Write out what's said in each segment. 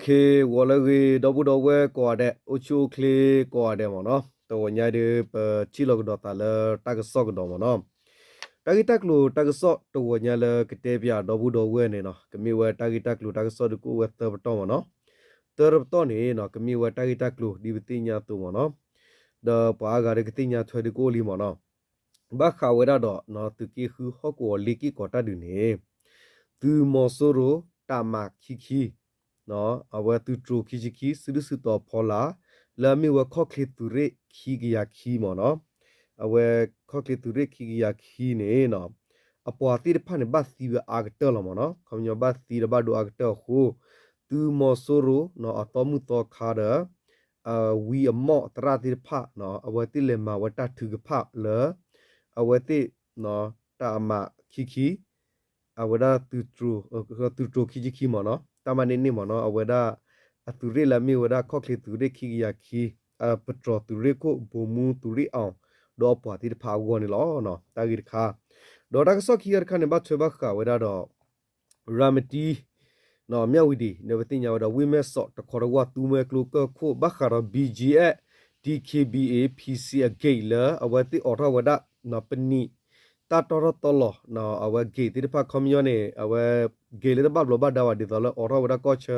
เควอลเลดอบุดอเวกอเดโอชูเคลกอเดมเนาะตัวญาเดเปชิลกดอตาเลตักซอกดอมเนาะตากิตักลูตักซอตัวญาเลกเตเปียดอบุดอเวเนเนาะกมีเวตากิตักลูตักซอดกูเวเตบตอมเนาะเตบตอนี่เนาะกมีเวตากิตักลูดิบติญาตุมเนาะเดปากาเรกติญาถวยดิโกลีมเนาะဘာခဝရတော့နော်သူကိခုဟောကိုလီကီကောတာဒူနေသူမောဆိုရိုတာမခီခီ နော်အဝဲသူထရခီချီခီစဒုစတော့ဖောလာလာမီဝခော့ခလီတူရခီဂယာခီမောနော်အဝဲခော့ခလီတူရခီဂယာခီနေနော်အပွားတိဖာနေဘတ်စီဝအာဂတလမောနော်ခမညဘတ်စီရဘဒူအာဂတခုသူမောဆိုရိုနော်အတော်မှုတော့ခါဒအဝီအမော့တရာတိဖာနော်အဝဲတိလေမဝတထုကဖာလေအဝဲတိနော်တာမခီခီအဝဒတူထရတူထရခီခီမောနော် တာမနေနေမောနော်အဝဒအတူရလာမီဝဒခော့ကလီတူရခီယာခီအပထရတူရကိုဘူမူတူရအောင်ဒေါ်ပွားတိဖာဝောနေလောနော်တာဂိခါဒေါ်တာကဆော့ခီယာခါနေဘတ်ချဘခါဝဒတော့ရာမတီနော်မြဝီဒီနေဝတိညာဝဒဝိမဲဆော့တခေါ်ဝတူမဲကလုကခိုဘခါရ BGA DKBA PC အဂိလာအဝတိအော်ထဝဒနော်ပနီ တာတော်တော်လောနော်အဝဲဂေတိတဖခမီယနေအဝဲဂေလေတဘဘလဘဒါဝဒီတော်လောအော်ရဝဒကောချာ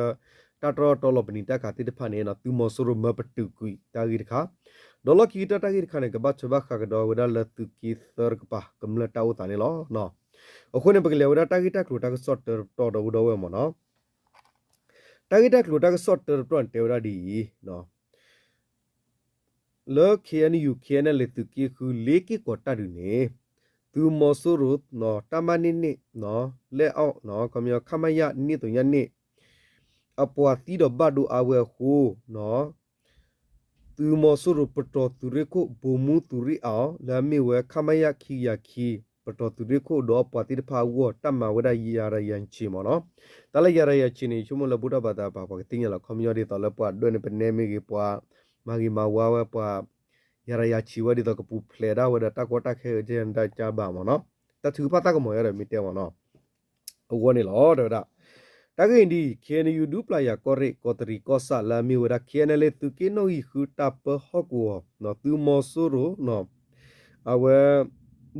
တာတော်တော်လောပနီတခါတိတဖနေနော်သူမဆရမပတူကွီတာဂီတခါဒေါ်လကီတတာဂီတခါနေကဘချဘခါကဒေါ်ဝဒလတုကီသရကပါကမလတောတာနေလောနော်အခုနေပကလေဝဒတာဂီတကလူတာကဆော့တော်တော်တော်ဝဒဝဲမနော်တာဂီတကလူတာကဆော့တော်တော်တေဝရဒီနော်လောခေယနီယူခေနလေတုကီခုလေကီကောတာဒူနေ သူမောဆူရုနော်တမနိနိနော်လဲအောက်နော်ကမြောခမယနိတုညနိအပွားတီတော့ဘဒူအဝဲဟူနော်သူမောဆူရုပတော်သူရခုဘူမူသူရီအောင်လာမီဝဲခမယခီယခီပတော်သူရခုတော့ပွားတီတဖာဝတမဝဒရရရယန်ချီမောနော်တလရရယချီနေချုံမလဘုဒ္ဓဘာသာပါပါတင်းရလခမယောဒီတော်လပွားဒွနေပနေမီကပွားမာဂီမာဝါဝပွား ရရရချီဝဒီတော့ကပူဖလေဒါဝဒတကောတခဲဂျန်ဒကြပါမနော်တသူဖတ်တကမောရမီတဲမနော်အဝနေလောတော့ဒါတကင်ဒီခေနယူဒူပလာယာကောရိကောတရီကောဆာလာမီဝဒခေနလေသူကေနိုဟီခူတပ်ပဟကောနော်သူမောဆူရိုနော်အဝဲ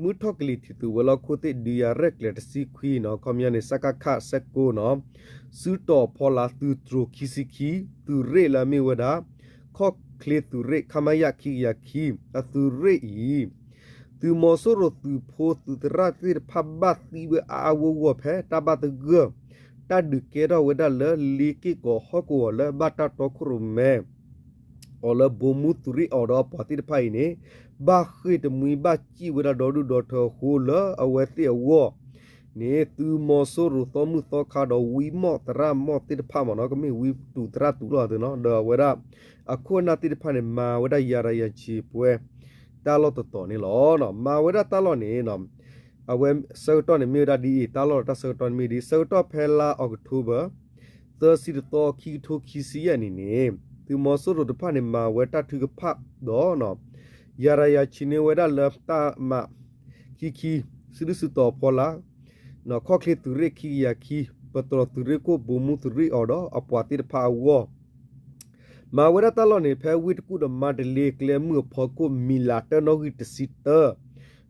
မူထောက်ကလီတီတူဝလခိုတေဒီယာရက်လက်စီခွီနော်ကွန်မြူနီစကခဆက်ကိုနော်စူတော်ဖောလာသူထရခီစီခီသူရေလာမီဝဒါခော့ ကလေသူရေခမယခိယခိအသူရေဤသူမောဆရသူဖိုသူတရတိဖဘတ်တီဝအာဝဝဖဲတဘတ်ဂတဒကေရဝဒလလီကီကိုဟကောလဘတာတခရမဲအော်လဘုံမှုသူရီအော်တော့ပတိဖိုင်နေဘာခိတမွေဘာជីဝဒတော်ဒတော်ထဟိုလအဝဲတိအဝော့ နေသူမောဆိုရသောမှုသောခါတော့ဝီမောတရမောတိဖမနော်ကမီဝီတူတရတူလို့တယ်နော်ဒေါ်ဝဒအခုနာတိဖာနေမာဝဒရရရချီပွဲတာလို့တော်တော်နေလောနော်မာဝဒတာလို့နေနော်အဝဲဆောတော့နေမြေဒါဒီတာလို့တဆောတော့မီဒီဆောတော့ဖဲလာအောက်တိုဘာသစီတော့ခီထိုခီစီယနေနေသူမဆူရတဖာနေမာဝဒထုကဖတ်တော့နော်ရရရချီနေဝဒလပ်တာမခီခီစရစတော့ပေါ်လာ နော်ခေါခလီတူရခီယာခီပတရတူရကိုဘူမူတူရအော်တော့အပွားတိဖာဝေါ်မာဝရတလောနေဖဲဝိတကုဒမဒလေကလေမှုဖောကုမီလာတနောဂိတစီတ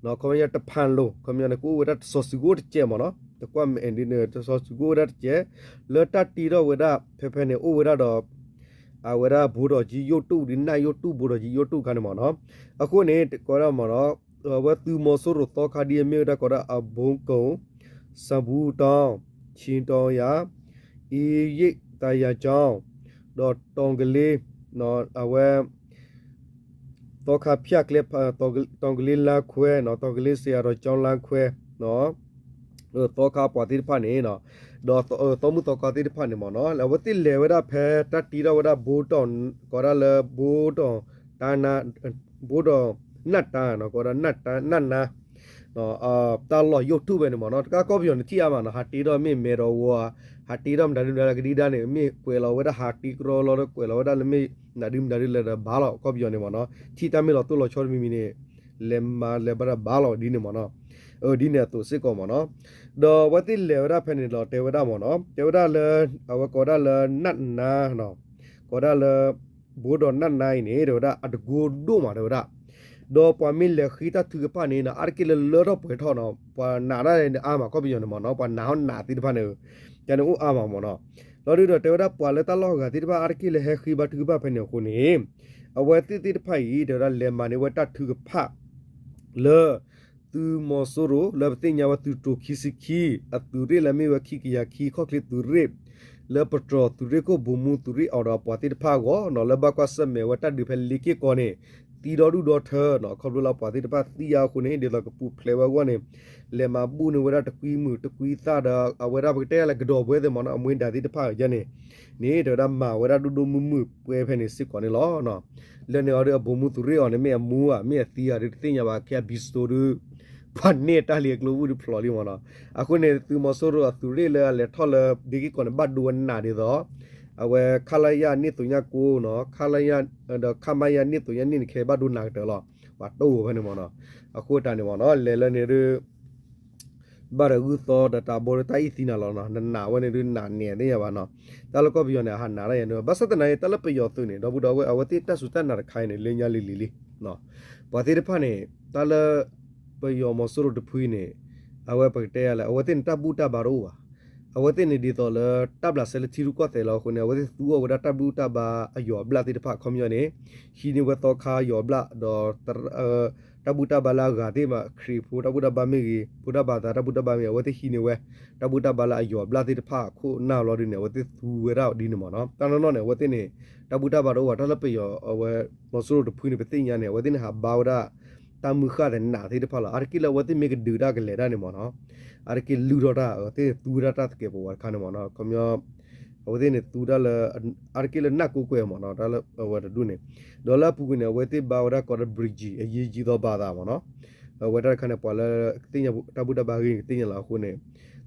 နော်ခမရတဖန်လိုခမရနကူဝရတဆောစီဂိုတကျဲမနော်တကွမ်အန်ဒီနေတဆောစီဂိုရတကျဲလတတီတော့ဝရဖဲဖဲနေအိုဝရတော့အဝရဘူတော်ကြီးယုတ်တုဒီနိုင်ယုတ်တုဘူတော်ကြီးယုတ်တုခါနေမနော်အခုနေကောရမနော်ဝတ်သူမောဆိုရတော့ခါဒီမြေတကောရအဘုံကုံ စဘူးတောင်းချင်းတောင်းရဤရိတ်တရာချောင်းတော့တောင်ကလေးနော်အဝဲတော့ခါဖြတ်ကလေးတောင်ကလေးလာခွဲနော်တောင်ကလေးဆရာတော့ကျောင်းလန်းခွဲနော်တော့ခါပွားတိဖာနေနော်တော့တော့မှုတော့ကတိဖာနေမနော်လဝတိလေဝဒဖဲတတီရဝဒဘူတောင်ကောရလဘူတောင်တာနာဘူတောင်နတ်တာနော်ကောရနတ်တာနတ်နာ တော့အာတာလော့ရုတ်ထုပဲနေမော်နော်တကားကော့ပီယောနေကြည့်ရမှာနော်ဟာတီတော့မင်းမေတော်ဝါဟာတီတော့ဒါလူလာကဒီဒါနေမင်းကွယ်လော်ဝဲတာဟာတီကရောလော်ကွယ်လော်ဝဲတာလမေနာဒီမနာဒီလာဘာလော့ကော့ပီယောနေမော်နော်ချီတမေလော်သူ့လော်ချောမီမီနေလေမာလေဘရာဘာလော်ဒီနေမော်နော်အော်ဒီနေသူစစ်ကောမော်နော်တော့ဝတိလေဝရာဖနေလော်တေဝရာမော်နော်တေဝရာလေအဝကောဒါလေနတ်နာနော်ကောဒါလေဘိုးတော်နတ်နိုင်နေတော့အတကူတို့မှာတော့ ဒေါ်ပမီလေခိတာသူကပနေနာအာကိလေလောတော့ပွဲထော်နော်ပနာရတဲ့အာမကောပြညနော်မနော်ပနာဟောနာတိတဖနေကျန်ဦးအာမမနော်လော်ဒီတော့တေဝဒပွာလေတလောကတိတဖအာကိလေဟခိဘသူကပဖနေခုနေအဝတိတိတဖိုင်ဒေါ်လေမနေဝတသူကဖလေသူမောဆိုရိုလဘတိညာဝသူတိုခီစီခီအတူရလမေဝခီကီယာခီခော့ကလစ်သူရလပထရသူရကိုဘူမူသူရအော်တော့ပတ်တိတဖာကိုနော်လဘကွာစမေဝတဒီဖလီကီကိုနေ တီတော်ဒူဒေါ်ထာနော်ခေါပလိုလာပါတိတပတ်တီယာခုနေဒေလကပူဖလေဝါကနေလေမာပူနဝရတကွီမှုတကွီသတာအဝရပတဲလကဒေါ်ဘွဲတဲ့မနအမွင်းဒါတိတဖာရနေနေတော်ဒါမာဝရဒူဒူမှုမှုပွဲဖဲနေစစ်ကောနေလောနော်လေနေရဘုံမှုသူရေအောင်နေမေမူကမေတီယာတင်ရပါခဲဘီစတိုရူပါနေတာလီကလူဘူးဖလော်လီမနော်အခုနေသူမဆိုးရသူရေလေလေထော်လေဒီကီကွန်ဘတ်ဒူနာဒီတော့ အဝဲခလယာနိတုညာကိုနော်ခလယာခမယာနိတုညာနိခေဘဒုနာတလောဘာတော့ဘယ်နေမနော်အခုတန်နေမနော်လဲလဲနေရဘာရဂူသောဒတာဘောတိုင်စီနာလောနော်နနာဝနေရနာနေနေရပါနော်တလကောပြောနေဟာနာရရနော်ဘသတနာရတလပယောသူနေတော့ဘူတော်ဝဲအဝတိတက်စုတက်နာခိုင်းနေလင်းညာလေးလီလီနော်ဘာတိရဖနေတလပယောမဆူရဒဖူးနေအဝဲပကတဲရလဲအဝတိတဘူတာဘာရောပါ အဝတင်နေဒီတော့လတပ်လာဆဲလတီရူကောတဲလောခုနေအဝတင်သူအဝဒတဘူတဘာအယောဘလာတိတဖခွန်မျောနေဟီနေဝတော့ခါယောဘလာတော့တဘူတဘာလာဂါတိမခရီဖူတဘူတဘာမီဖူတဘာတာတဘူတဘာမီအဝတိဟီနေဝဲတဘူတဘာလာအယောဘလာတိတဖခုနာလောဒီနေဝတိသူဝဲတော့ဒီနေမနော်တန်နော်နေဝတိနေတဘူတဘာတော့ဝတလပယောအဝဲမဆူရဒဖွေးနေပတိညာနေဝတိနေဟာဘာဝဒ တာမူခရနာသေးတဖလာအာကိလဝတိမေကဒူဒါကလေဒါနေမနော်အာကိလူရတာတေသူရတာတကေဘောခါနေမနော်ကမျောဝတိနေသူဒါလအာကိလနတ်ကိုကွယ်မနော်ဒါလဝဒဒုနေဒေါ်လာပူကနေဝတိဘာဝရကော်ဘရစ်ဂျီအရေးကြီးသောဘာသာမနော်ဝဒခနဲ့ပွာလတင်ရတဘူတဘာကြီးတင်ရလာခုနေ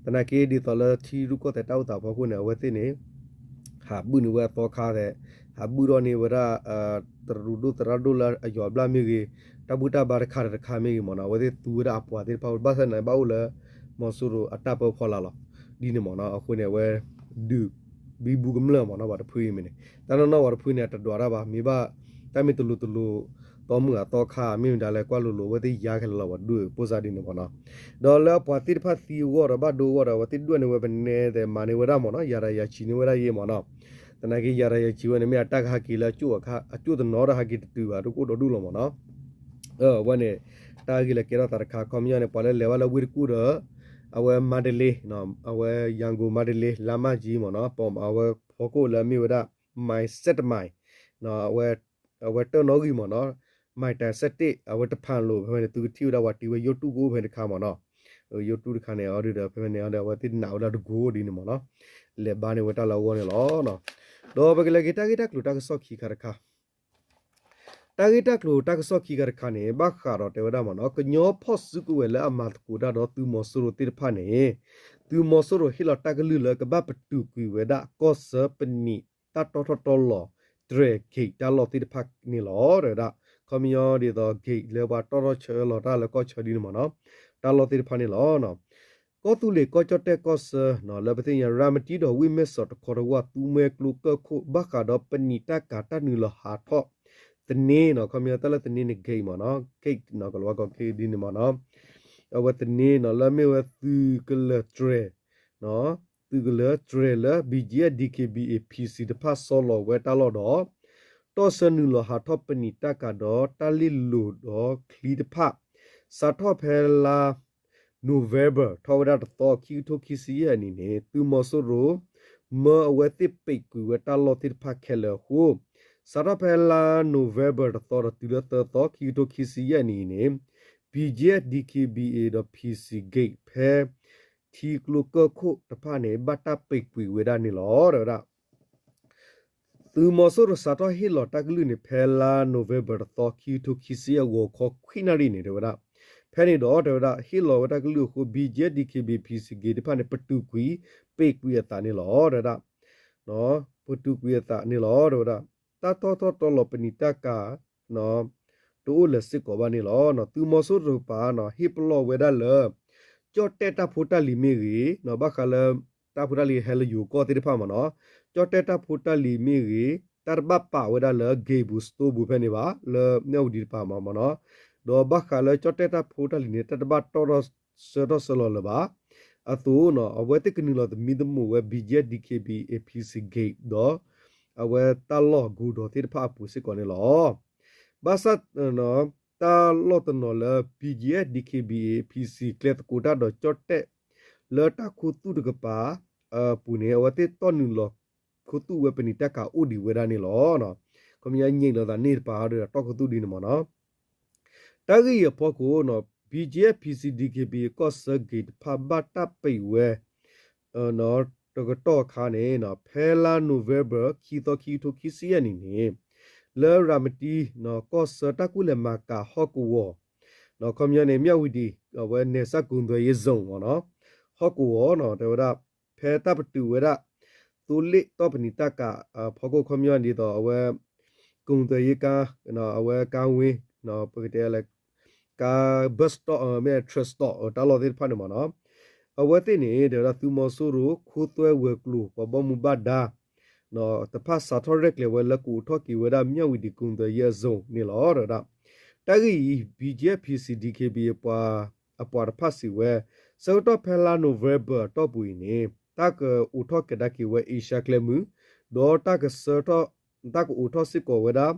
တနကေဒီတော်လထီရုကောတဲ့တောက်တာဘောခုနေဝတိနေဟာဘူးနဝတော့ခါတဲ့ဟာဘူးရောနေဝရအာတရူဒုတရဒူလာအယောဘလာမီကြီး တဘူတာဘာခါရခါမေမနာဝဒေသူရအပွားတဲ့ပေါ့ဘာစနေပေါ့လေမဆူရအတပေါ်ဖော်လာလာဒီနေမနာအခုနေဝဲဒူဘီဘူကမလမနာဘာတဖွေးမင်းတန်နော်ဝါတဖွေးနေတတော်ရပါမိဘတိုင်မီတလူတလူတော်မူတော့ခါမင်းဒါလဲကွာလို့လို့ဝတိရခဲလောဝဒူပိုစာဒီနေမနာဒေါ်လာပွားတိဖတ်စီဝရဘဒူဝရဝတိဒွနေဝဘနေတဲ့မနေဝရမနာရရရချီနေဝရရေမနာတနကေရရရချီဝနေမြတ်တခါကီလာကျုအခါအကျုတနောရဟကိတူပါတို့ကိုတော်တူလောမနာ တလေးလာမကြီးမော်နော်ပုံအဝဲဖောကိုလမီဝဒမိုင်ဆက်မိုင်နော်အဝဲအဝဲတော်နော်ကြီးမော်နော်မိုင်တန်ဆက်တိအဝဲတဖန်လို့ဖဲသူတီဝဒဝတီဝယိုတူကိုဖဲတခါမော်နော်ယိုတူတခါနေအော်ဒီဖဲနေအော်ဝဲတိနာဝဒဂိုဒီနေမော်နော်လေဘာနေဝတလာဝနေလောနော်တော့ဘကလေဂီတာဂီတာကလူတာကဆော့ခီခါရခါ တာဂီတက်လိုတက်ဆော့ခီကရခနဲ့ဘခါတော့တေဝဒမနော်ကညောဖော့စုကဝဲလာအမတ်ကူဒါတော့သူမောဆူရတိဖာနေသူမောဆူရဟီလတကလူလကဘပတူကွေဝဒကောဆပနီတတ်တော်တော်လောဒရဂိတ်တလောတိဖာနေလောရဒကမီယောဒီတော့ဂိတ်လေဘာတော်တော်ချေလောတာလကောချဒီမနော်တလောတိဖာနေလောနော်ကောတူလေကောချတဲ့ကောဆနော်လဘတင်ရရာမတီတော့ဝိမက်ဆော့တခေါ်ရဝတူမဲကလုကခုဘခါတော့ပနီတကာတနူလဟာထော့ တနေနော်ခမရတလတနေနေဂိမ်းမနော်ဂိတ်နော်ကလောကခေဒီနေမနော်အဝတနေနော်လမေဝသူကလထရနော်သူကလထရလာ BGA DKBA PC တဖတ်ဆောလောဝဲတလောတော့တောစနူလဟာထောပနီတကတော့တလီလူတော့ခလီတဖစာထောဖဲလာနိုဗ ెంబర్ ထောရတ်တော့ခီတိုခီစီယနီနေသူမဆိုရိုမအဝတိပိတ်ကူဝတလောတိဖခဲလဟု စရဖဲလာနိုဗ ెంబర్ တော်တူရတော်ခီတိုခီစီယနီနေ BJD DKBA တော့ PC gate ဖဲထီကလုကခုတဖာနေဘတ်တပိတ်ပွေဝဒနေလောရတာသူမဆိုရစတော့ဟီလော်တကလူနေဖဲလာနိုဗ ెంబర్တော့ခီတိုခီစီယကိုခေါခွိနာရီနေတယ်ဝဒဖဲနေတော့တော်တာဟီလော်ဝဒကလူခု BJD DKB PC gate တဖာနေပတူကွီပိတ်ကွေတာနေလောရတာနော်ပတူကွေတာနေလောရတာ တာတော်တော်တော်လပနိတကာနော်တိုးလစစ်ကောဘာနေလောနော်သူမဆုရပါနော်ဟိပလောဝေဒါလကြော့တက်တာဖိုတာလီမီရီနော်ဘခါလတာဖိုတာလီဟဲလယူကောတိဖာမနော်ကြော့တက်တာဖိုတာလီမီရီတာဘပါဝဒါလဂေဘူစတိုဘူဖဲနေပါလမြောက်ဒီပါမမနော်ဒေါ်ဘခါလကြော့တက်တာဖိုတာလီနေတာဘတော်ရဆရဆလောလဘာအတူနော်အဝဲတကနီလောမီဒမူဝဲ BJ DKB APC gate တော့ အဝဲတလောဂူဒိုတိဖာပူစစ်ကောနေလောဘာသတ်နော်တာလောတနော်လ PGA DKBA PC ကလက်ကိုတာတော့ချော့တဲ့လတာခုတုတကပါအပူနေဝတိတော့နူလောခုတုဝပနိတကဥဒီဝရနေလောနော်ကမညာညိလောတာနေပါတော့ခုတုဒီနမနော်တဂီရဖို့ကိုနော် BGA PC DKBA ကော့ဆဂိတ်ဖဘတာပိဝဲအနော် တကတော့ခါနေနော်ဖဲလာနိုဗ ెంబర్ ခီတိုခီတိုခီစီယနီနေလေရာမတီနော်ကော့ဆတကုလမကာဟော့ကူဝနော်ကွန်မြူနီမြဝီဒီဝဲနေစကုံတွေရေဇုံနော်ဟော့ကူဝနော်တေဝရဖဲတပ်တူဝရတူလိတော့ပနိတကဖောကိုကွန်မြူနီတော့အဝဲကုံတွေရေကာနော်အဝဲကောင်းဝင်းနော်ပကတဲ့လက်ကာဘတ်စတော့မဲထရစ်တော့တာလို့ဒီဖာနေမနော် အဝဲတင်နေဒေရသူမဆိုရခုသွဲဝဲကလူပပမူဘဒါနော်တဖတ်စာထောရက်လေဝဲလကူထော့ကီဝဲဒါမြဝီဒီကုံတဲ့ရဲဇုံနေလောရတာတဂီ BJPCDKB ပွာအပွားဖတ်စီဝဲစောတော့ဖဲလာနိုဗ ెంబర్ တော့ပူနေတကဥထော့ကဒကီဝဲအရှာကလမှုဒေါ်တကစတော့တကဥထော့စစ်ကိုဝဲဒါ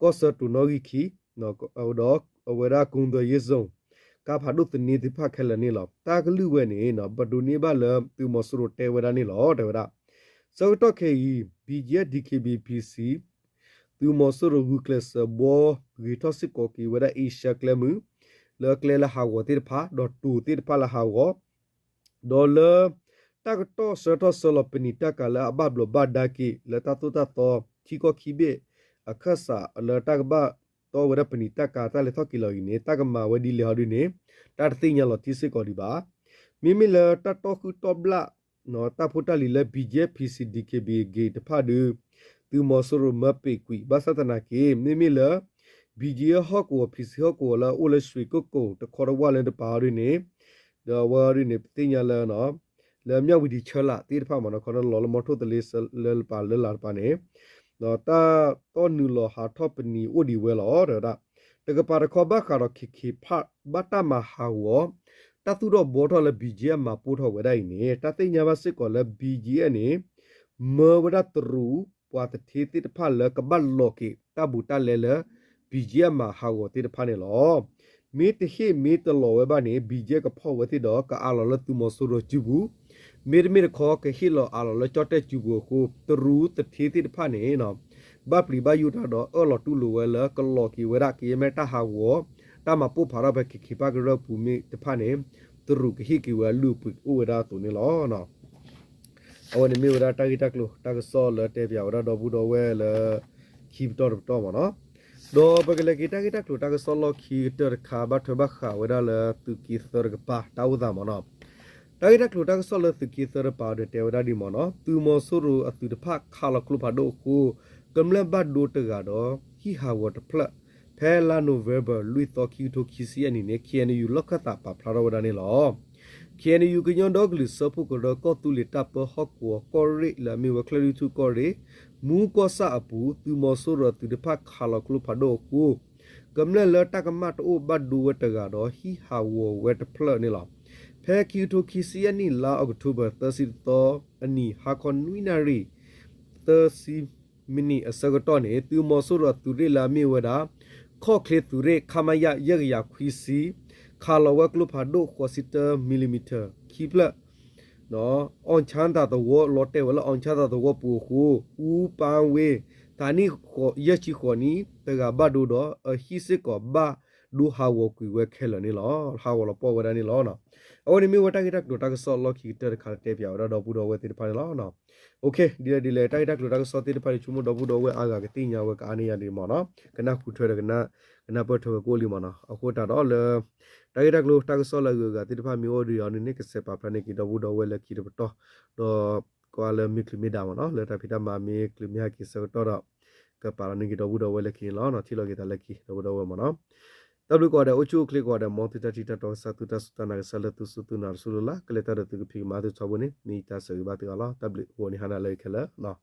ကောဆတူနိုဂီခီနော်ဒေါ်ဝဲဒါကုံတဲ့ရဲဇုံ ကဖာဒုတနီတိဖခဲလနေလောတာကလူဝဲနေနော်ဘဒူနေဘလသူမစရတဲဝဲဒါနေလောတဲဝဲဒါစောတော့ခေီ BJ DKBPC သူမစရဂူကလစဘောဂီတိုစစ်ကိုကီဝဲဒါအရှာကလမှုလောကလေလာဟာဝတိဖာဒေါ်တူတိဖာလာဟာဝဒေါ်လတာကတော့စတော့ဆလပနီတကလာဘဘလဘဒါကီလတာတူတာတော့ချီကိုခီဘေအခဆာလတာကဘာ တော့ဝရပနိတကာတလေသောကီလိုနေတကမဝဒီလေဟာဒီနေတာတိညာလောတိစစ်ကောဒီပါမိမိလတတော့ခုတော့ဘလာနော်တဖူတလီလေ BJ PCDKB ဂေတဖာဒူသူမဆရမပေကွီဘာသတနာကေမိမိလ BJ ဟော့ကို PC ဟော့ကိုလာအိုလရွှေကိုကိုတခေါ်ဝါလည်းတပါရင်းနေဒဝါရင်းနေတိညာလနော်လေမြောက်ဝီဒီချလာတိတဖာမနော်ခေါ်လောလမထိုတလေးလလပါလလာပါနေ နော်တာတော့နူလဟာထော့ပနီအိုဒီဝဲလောရတာတကပါရခောဘခါရခိခိဖတ်ဘတာမဟာဝတသူတော့ဘောထော်လည်း BGM မှာပို့ထော်ဝဲတိုင်းနေတသိညာဘစစ်ကောလည်း BGM နေမေဝဒတရူပွာတထေတိတဖလကဘလောကေတဘူတလဲလဲ BGM မှာဟာဝတိတဖနေလောမေတဟေမေတလောဝဲဘာနေ BGM ကဖောက်ဝဲတိတော့ကအာလောလသူမဆိုရဂျူဘူး မေရမေခေါ်ကဟီလောအာလောလချော့တဲ့ဂျူဘူးကိုတရူတထေတိတဖနေနော်ဘပလီဘယူတာတော့အော်လော်တူလိုဝဲလကလော်ကီဝဲရကီမဲတာဟာဝတာမပုဖာရဘခိခိပါကရပူမီတဖာနေသူရုကဟိကီဝဲလူပုအိုဝဲတာတူနေလောနော်အဝနေမီဝဲတာတာဂီတက်လိုတာကဆောလတဲပြဝဲတော့ဘူးတော့ဝဲလခိပတော်တော့မနော်တော့ဘကလေကီတာဂီတက်လိုတာကဆောလခိတရခါဘတ်ဘခဝဲဒါလသူကီသရကပါတာဝဒါမနော် တာဂီတက်လိုတာကဆောလသူကီသရပါတဲ့တဲဝဒါဒီမနော်သူမဆူရအသူတဖခါလကလုဖာဒိုကိုကမ္လဘတ်ဒိုတကတော့ဟီဟာဝတ်ဖလဖဲလာနိုဗ ెంబర్ လွီတိုကီတိုခီစီအနီနေ KNU လခတာပါဖလာရဝဒနေလော KNU ကညွန်ဒေါဂလီစပုကတော့ကောတူလီတပ်ပဟော့ကောကောရီလာမီဝကလရီတူကောရီမူကောဆာအပူသူမဆိုရသူတဖခါလကလုဖာဒိုကိုကမ္လလတကမတ်အိုဘတ်ဒူဝတကတော့ဟီဟာဝဝတ်ဖလနေလော ဖဲကီတိုခီစီအနီလာအောက်တိုဘာ30တော့အနီဟာကွန်နွီနာရီ30မီနီအစကတော့နေသူမဆိုရသူရလာမီဝဒါခော့ကလေသူရခမယရရခွီစီခါလဝကလုဖာဒိုခွစီတာမီလီမီတာခိပလနော်အွန်ချန်တာတော့ဝလော်တဲဝလအွန်ချန်တာတော့ပူခုဦးပန်ဝေတာနီခောရချီခောနီတကဘဒိုတော့အဟိစစ်ကောဘာ ဒူဟာဝကွေဝဲခဲလနေလောဟာဝလပေါ်ဝဒနေလောနော်အော်ဒီမီဝတာကိတက်ဒိုတာကဆောလော်ခီတရခါတဲပြောတော့ဘူးတော့ဝဲတိဖာလောနော်โอเคဒီလေဒီလေတိုက်တက်လို့တော့စောတိတပါချူမတော့ဘူးတော့ဝဲအားကကတိညာဝဲကအားနေရတယ်မော်နော်ကနခုထွဲရကနကနပတ်ထွဲကိုလီမော်နော်အခုတာတော့လေတိုက်တက်လို့တက်စောလကတိတပါမျိုးဒီအောင်နေကစပါဖနေကီတော့ဘူးတော့ဝဲလက်ကီတော့တော့ကွာလေမီကလီမီဒါမော်နော်လေတဖိတမမီကလီမီယာကီစောတော့ကပါရနေကီတော့ဘူးတော့ဝဲလက်ကီလောနော်ချီလောကီတလက်ကီတော့ဘူးတော့ဝဲမော်နော် W ကောတဲ့ Ochu click ကောတဲ့ multi tati ta to sa tu ta su ta na sa la tu su tu na su la kle ta de tu phi ma tu chaw ne ni ta sa ba tu la W ဟိုနေဟာနာလေခလာနော်